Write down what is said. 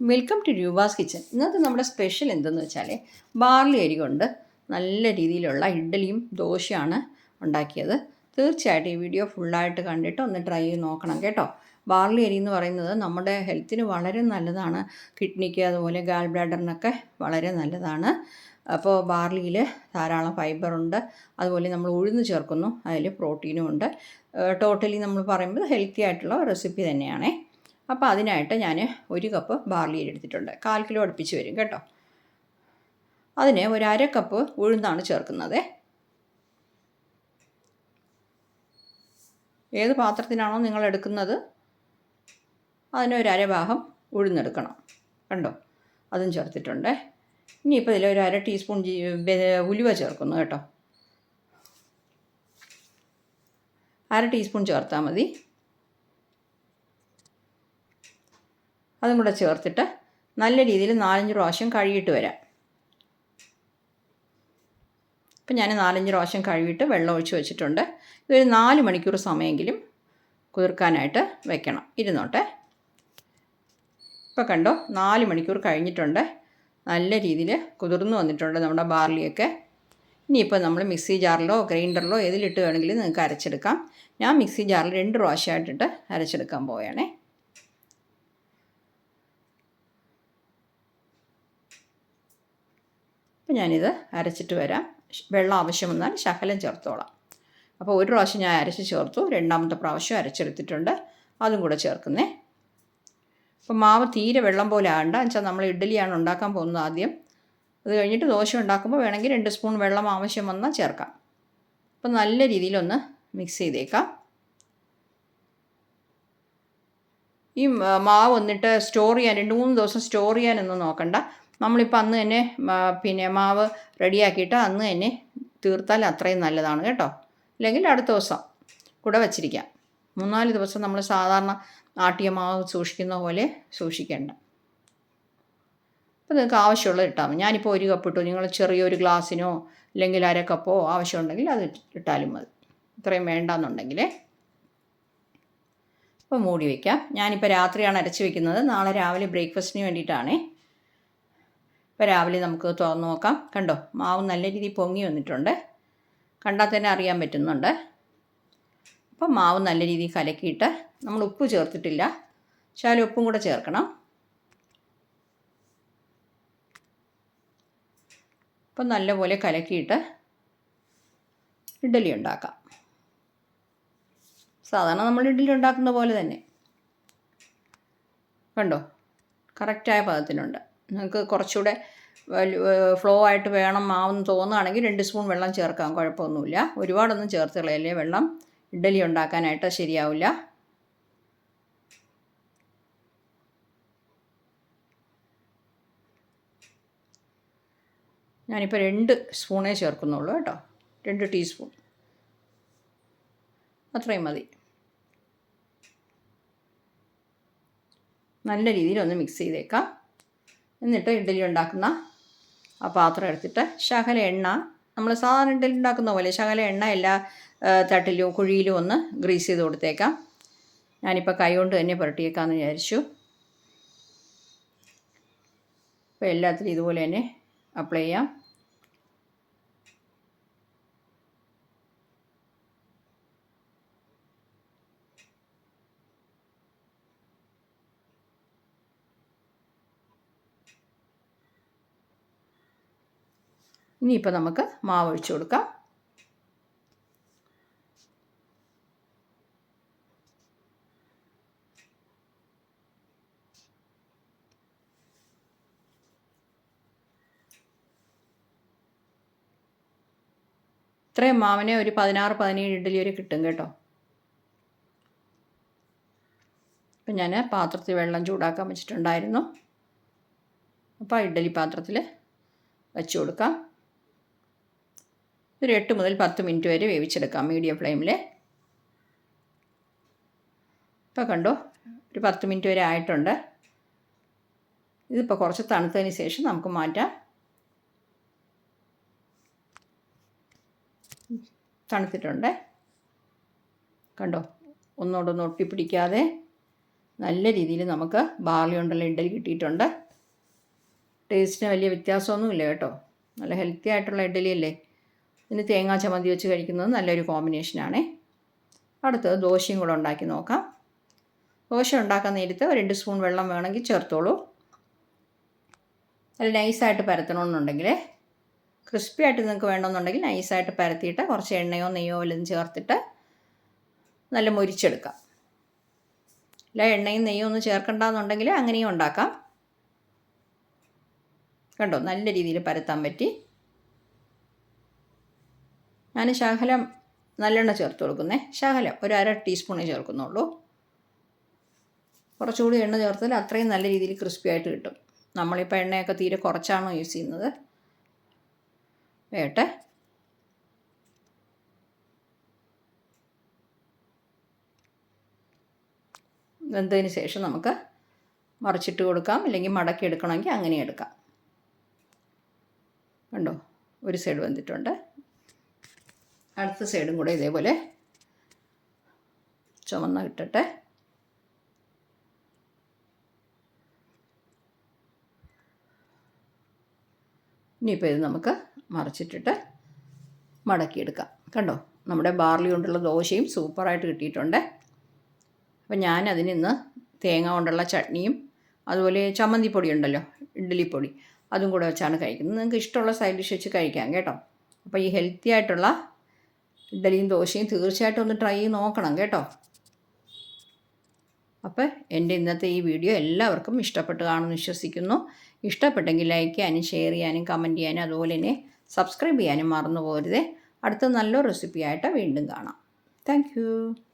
Welcome to Roopa's kitchen ഇന്നത്തെ നമ്മുടെ special എന്തെന്ന് വെച്ചാൽ ബാർലി അരി കൊണ്ട് നല്ല രീതിയിലുള്ള ഇഡ്ഡലിയും ദോശയാണ് ഉണ്ടാക്കിയത്. തീർച്ചയായിട്ടും ഈ വീഡിയോ ഫുള്ളായിട്ട് കണ്ടിട്ട് ഒന്ന് ട്രൈ ചെയ്ത് നോക്കണം കേട്ടോ. ബാർലി അരി എന്ന് പറയുന്നത് നമ്മുടെ ഹെൽത്തിന് വളരെ നല്ലതാണ്. കിഡ്നിക്ക് അതുപോലെ ഗാൽ ബ്ലാഡറിനൊക്കെ വളരെ നല്ലതാണ്. അപ്പോൾ ബാർലിയിൽ ധാരാളം ഫൈബറുണ്ട് അതുപോലെ നമ്മൾ ഉഴുന്ന് ചേർക്കുന്നു. അതിൽ പ്രോട്ടീനും ഉണ്ട്. ടോട്ടലി നമ്മൾ പറയുമ്പോൾ ഹെൽത്തി ആയിട്ടുള്ള റെസിപ്പി തന്നെയാണേ. അപ്പോൾ അതിനായിട്ട് ഞാൻ ഒരു കപ്പ് ബാർലി എടുത്തിട്ടുണ്ട്. കാൽ കിലോ അടുപ്പിച്ച് വരും കേട്ടോ. അതിന് ഒരു അര കപ്പ് ഉഴുന്നാണ് ചേർക്കുന്നത്. ഏത് പാത്രത്തിനാണോ നിങ്ങൾ എടുക്കുന്നത് അതിന് ഒരു അരഭാഗം ഉഴുന്നെടുക്കണം. കണ്ടോ? അതും ചേർത്തിട്ടുണ്ട്. ഇനിയിപ്പോൾ ഇതിൽ ഒരു അര ടീസ്പൂൺ ഉലുവ ചേർക്കുന്നു കേട്ടോ. അര ടീസ്പൂൺ ചേർത്താൽ മതി. അതും കൂടെ ചേർത്തിട്ട് നല്ല രീതിയിൽ നാലഞ്ച് പ്രാവശ്യം കഴുകിയിട്ട് വരാം. ഇപ്പം ഞാൻ നാലഞ്ച് പ്രാവശ്യം കഴുകിയിട്ട് വെള്ളം ഒഴിച്ച് വെച്ചിട്ടുണ്ട്. ഇതൊരു നാല് മണിക്കൂർ സമയമെങ്കിലും കുതിർക്കാനായിട്ട് വെക്കണം. ഇരുന്നോട്ടെ. ഇപ്പോൾ കണ്ടോ നാല് മണിക്കൂർ കഴിഞ്ഞിട്ടുണ്ട്. നല്ല രീതിയിൽ കുതിർന്നു വന്നിട്ടുണ്ട് നമ്മുടെ ബാർലിയൊക്കെ. ഇനിയിപ്പോൾ നമ്മൾ മിക്സി ജാറിലോ ഗ്രൈൻഡറിലോ ഏതിലിട്ട് വേണമെങ്കിലും നിങ്ങൾക്ക് അരച്ചെടുക്കാം. ഞാൻ മിക്സി ജാറിൽ രണ്ട് പ്രാവശ്യമായിട്ടിട്ട് അരച്ചെടുക്കാൻ പോവുകയാണേ. അപ്പോൾ ഞാനിത് അരച്ചിട്ട് വരാം. വെള്ളം ആവശ്യം വന്നാൽ ശകലം ചേർത്തോളാം. അപ്പോൾ ഒരു പ്രാവശ്യം ഞാൻ അരച്ച് ചേർത്തു. രണ്ടാമത്തെ പ്രാവശ്യം അരച്ചെടുത്തിട്ടുണ്ട്. അതും കൂടെ ചേർക്കുന്നേ. അപ്പോൾ മാവ് തീരെ വെള്ളം പോലെ ആകണ്ട. എന്നുവെച്ചാൽ നമ്മൾ ഇഡ്ഡലിയാണ് ഉണ്ടാക്കാൻ പോകുന്നത് ആദ്യം. അത് കഴിഞ്ഞിട്ട് ദോശ ഉണ്ടാക്കുമ്പോൾ വേണമെങ്കിൽ രണ്ട് സ്പൂൺ വെള്ളം ആവശ്യം വന്നാൽ ചേർക്കാം. അപ്പോൾ നല്ല രീതിയിലൊന്ന് മിക്സ് ചെയ്തേക്കാം. ഈ മാവ് വന്നിട്ട് സ്റ്റോർ ചെയ്യാൻ രണ്ട് മൂന്ന് ദിവസം സ്റ്റോർ ചെയ്യാനൊന്നും നോക്കണ്ട. നമ്മളിപ്പോൾ അന്ന് തന്നെ പിന്നെ മാവ് റെഡിയാക്കിയിട്ട് അന്ന് തന്നെ തീർത്താൽ അത്രയും നല്ലതാണ് കേട്ടോ. അല്ലെങ്കിൽ അടുത്ത ദിവസം കൂടെ വച്ചിരിക്കാം. മൂന്നാൽ ദിവസം നമ്മൾ സാധാരണ ആട്ടിയ മാവ് സൂക്ഷിക്കുന്ന പോലെ സൂക്ഷിക്കേണ്ട. അപ്പോൾ നിങ്ങൾക്ക് ആവശ്യമുള്ളത് ഇട്ടാൽ മതി. ഞാനിപ്പോൾ ഒരു കപ്പ് ഇട്ടു. നിങ്ങൾ ചെറിയൊരു ഗ്ലാസ്സിനോ അല്ലെങ്കിൽ അര കപ്പോ ആവശ്യമുണ്ടെങ്കിൽ അത് ഇട്ടാലും മതി. ഇത്രയും വേണ്ടാന്നുണ്ടെങ്കിലേ. അപ്പോൾ മൂടി വയ്ക്കാം ഞാനിപ്പോൾ രാത്രിയാണ് അരച്ച് വയ്ക്കുന്നത് നാളെ രാവിലെ ബ്രേക്ക്ഫാസ്റ്റിന് വേണ്ടിയിട്ടാണേ. ഇപ്പോൾ രാവിലെ നമുക്ക് തുറന്ന് നോക്കാം. കണ്ടോ? മാവ് നല്ല രീതിയിൽ പൊങ്ങി വന്നിട്ടുണ്ട്. കണ്ടാൽ തന്നെ അറിയാൻ പറ്റുന്നുണ്ട്. അപ്പോൾ മാവ് നല്ല രീതിയിൽ കലക്കിയിട്ട് നമ്മൾ ഉപ്പ് ചേർത്തിട്ടില്ല. ശാല ഉപ്പും കൂടെ ചേർക്കണം. അപ്പം നല്ലപോലെ കലക്കിയിട്ട് ഇഡ്ഡലി ഉണ്ടാക്കാം. സാധാരണ നമ്മൾ ഇഡ്ഡലി ഉണ്ടാക്കുന്ന പോലെ തന്നെ. കണ്ടോ? കറക്റ്റായ പദത്തിനുണ്ട് നിങ്ങൾക്ക് കുറച്ചുകൂടെ ഫ്ലോ ആയിട്ട് വേണം മാവെന്ന് തോന്നുകയാണെങ്കിൽ രണ്ട് സ്പൂൺ വെള്ളം ചേർക്കാം കുഴപ്പമൊന്നുമില്ല. ഒരുപാടൊന്നും ചേർത്ത് കളയല്ലേ വെള്ളം. ഇഡ്ഡലി ഉണ്ടാക്കാനായിട്ട് ശരിയാവില്ല. ഞാനിപ്പോൾ രണ്ട് സ്പൂണേ ചേർക്കുന്നുള്ളൂ കേട്ടോ. രണ്ട് ടീസ്പൂൺ അത്രയും മതി. നല്ല രീതിയിൽ ഒന്ന് മിക്സ് ചെയ്തേക്കാം. എന്നിട്ട് ഇഡ്ഡലി ഉണ്ടാക്കുന്ന ആ പാത്രം എടുത്തിട്ട് ശകല എണ്ണ നമ്മൾ സാധാരണ ഇഡ്ഡലി ഉണ്ടാക്കുന്ന പോലെ ശകല എണ്ണ എല്ലാ തട്ടിലും കുഴിയിലും ഒന്ന് ഗ്രീസ് ചെയ്ത് കൊടുത്തേക്കാം. ഞാനിപ്പോൾ കൈ കൊണ്ട് തന്നെ പുരട്ടിയേക്കാമെന്ന് വിചാരിച്ചു. അപ്പോൾ എല്ലാത്തിലും ഇതുപോലെ തന്നെ അപ്ലൈ ചെയ്യാം. ഇനിയിപ്പോൾ നമുക്ക് മാവ് ഒഴിച്ചു കൊടുക്കാം. ഇത്രയും മാവിനെ ഒരു പതിനാറ് പതിനേഴ് ഇഡ്ഡലി വരെ കിട്ടും കേട്ടോ. അപ്പം ഞാൻ പാത്രത്തിൽ വെള്ളം ചൂടാക്കാൻ വെച്ചിട്ടുണ്ടായിരുന്നു. അപ്പോൾ ഇഡ്ഡലി പാത്രത്തിൽ വെച്ച് കൊടുക്കാം. ഒരു എട്ട് മുതൽ പത്ത് മിനിറ്റ് വരെ വേവിച്ചെടുക്കാം മീഡിയം ഫ്ലെയിമിൽ ഇപ്പോൾ കണ്ടോ ഒരു പത്ത് മിനിറ്റ് വരെ ആയിട്ടുണ്ട്. ഇതിപ്പോൾ കുറച്ച് തണുത്തതിന് ശേഷം നമുക്ക് മാറ്റാം. തണുത്തിട്ടുണ്ട്. കണ്ടോ ഒന്നോടൊന്ന് ഒട്ടിപ്പിടിക്കാതെ നല്ല രീതിയിൽ നമുക്ക് ബാർലി കൊണ്ടുള്ള ഇഡ്ഡലി കിട്ടിയിട്ടുണ്ട്. ടേസ്റ്റിന് വലിയ വ്യത്യാസമൊന്നുമില്ല കേട്ടോ. നല്ല ഹെൽത്തി ആയിട്ടുള്ള ഇഡ്ഡലി അല്ലേ? ഇതിന് തേങ്ങാ ചമ്മന്തി വെച്ച് കഴിക്കുന്നത് നല്ലൊരു കോമ്പിനേഷനാണേ അടുത്തത് ദോശയും കൂടെ ഉണ്ടാക്കി നോക്കാം. ദോശ ഉണ്ടാക്കാൻ നേരത്ത് രണ്ട് സ്പൂൺ വെള്ളം വേണമെങ്കിൽ ചേർത്തോളൂ. നല്ല നൈസായിട്ട് പരത്തണമെന്നുണ്ടെങ്കിൽ ക്രിസ്പി ആയിട്ട് നിങ്ങൾക്ക് വേണമെന്നുണ്ടെങ്കിൽ നൈസായിട്ട് പരത്തിയിട്ട് കുറച്ച് എണ്ണയോ നെയ്യോ വല്ലതും ചേർത്തിട്ട് നല്ല മുരിച്ചെടുക്കാം. അല്ല എണ്ണയും നെയ്യും ഒന്നും ചേർക്കണ്ടെന്നുണ്ടെങ്കിൽ അങ്ങനെയും ഉണ്ടാക്കാം. കണ്ടോ? നല്ല രീതിയിൽ പരത്താൻ പറ്റി. ഞാൻ ശകലം നല്ലെണ്ണ ചേർത്ത് കൊടുക്കുന്നേ. ശകലം ഒരു അര ടീസ്പൂണേ ചേർക്കുന്നുള്ളൂ. കുറച്ചുകൂടി എണ്ണ ചേർത്താൽ അത്രയും നല്ല രീതിയിൽ ക്രിസ്പി ആയിട്ട് കിട്ടും. നമ്മളിപ്പോൾ എണ്ണയൊക്കെ തീരെ കുറച്ചാണോ യൂസ് ചെയ്യുന്നത്? വേട്ടെ. വെന്തതിന് ശേഷം നമുക്ക് മറിച്ചിട്ട് കൊടുക്കാം. അല്ലെങ്കിൽ മടക്കി എടുക്കണമെങ്കിൽ അങ്ങനെ എടുക്കാം. കണ്ടോ? ഒരു സൈഡ് വെന്തിട്ടുണ്ട്. അടുത്ത സൈഡും കൂടെ ഇതേപോലെ ചുമന്ന ഇട്ടിട്ട് ഇനിയിപ്പോൾ ഇത് നമുക്ക് മറിച്ചിട്ടിട്ട് മടക്കിയെടുക്കാം. കണ്ടോ? നമ്മുടെ ബാർലി കൊണ്ടുള്ള ദോശയും സൂപ്പറായിട്ട് കിട്ടിയിട്ടുണ്ട്. അപ്പം ഞാൻ അതിനിന്ന് തേങ്ങ കൊണ്ടുള്ള ചട്നിയും അതുപോലെ ചമ്മന്തിപ്പൊടി ഉണ്ടല്ലോ ഇഡ്ഡലിപ്പൊടി അതും കൂടെ വെച്ചാണ് കഴിക്കുന്നത്. നിങ്ങൾക്ക് ഇഷ്ടമുള്ള സൈഡ് ഡിഷ് വെച്ച് കഴിക്കാം കേട്ടോ. അപ്പോൾ ഈ ഹെൽത്തി ആയിട്ടുള്ള ഇഡ്ഡലിയും ദോശയും തീർച്ചയായിട്ടും ഒന്ന് ട്രൈ ചെയ്ത് നോക്കണം കേട്ടോ. അപ്പോൾ എന്റെ ഇന്നത്തെ ഈ വീഡിയോ എല്ലാവർക്കും ഇഷ്ടപ്പെട്ട് കാണുമെന്ന് വിശ്വസിക്കുന്നു. ഇഷ്ടപ്പെട്ടെങ്കിൽ ലൈക്ക് ചെയ്യാനും ഷെയർ ചെയ്യാനും കമന്റ് ചെയ്യാനും അതുപോലെ തന്നെ സബ്സ്ക്രൈബ് ചെയ്യാനും മറന്നു പോരുതേ അടുത്ത നല്ലൊരു റെസിപ്പിയായിട്ട് വീണ്ടും കാണാം. താങ്ക്